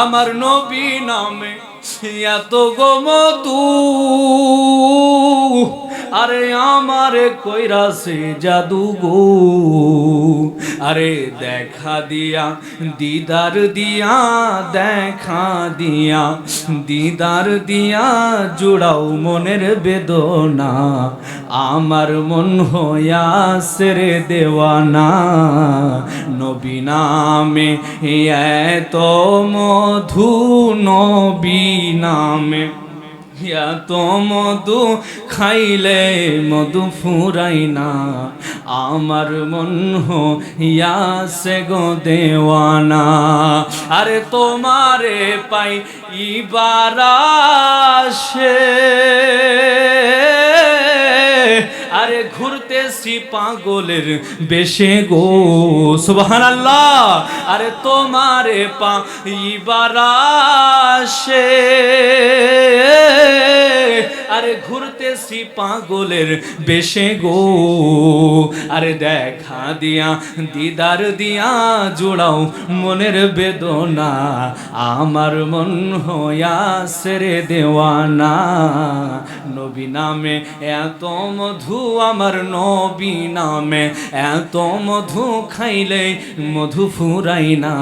আমার নবী নামে এত গোমতু আরে আমারে কইরাছে জাদু গো। আরে দেখা দিয়া, দিদার দিয়া, দেখা দিয়া, দিদার দিয়া জোড়াও মনের বেদনা। আমার মন হইয়াছে রে দেওয়ানা। নবী নামে এত মধু নবী নামে। এত মধু খাইলে মধু ফুরাই না। আমার মন হইয়াছে গো দেওয়ানা। আরে তোমারে পাই ইবারাসে আরে ঘুরতে ঘুরতেছি পাগলের বেশে গো। সুবহান আল্লাহ আরে তোমারে পা ইবারাসে আরে ঘুরতে ঘুরতেছি পাগলের বেশে গো। আরে দেখা দিয়া, দিদার দিয়া জোড়াও মনের বেদনা। আমার মন হইয়াছে রে দেওয়ানা। নবী নামে, এত মধু আমার নবী নামে, এত মধু খাইলে মধু ফুরাই না।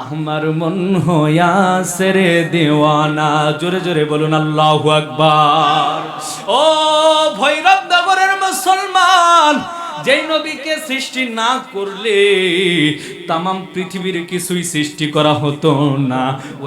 আমার মন হইয়াছে রে দেওয়ানা। জোরে জোরে বলুন, আল্লাহ আকবার। ও ভৈরব নগরের মুসলমান, যেই নবীকে সৃষ্টি না করলে তামাম পৃথিবীর কিছুই সৃষ্টি করা হতো না। ওই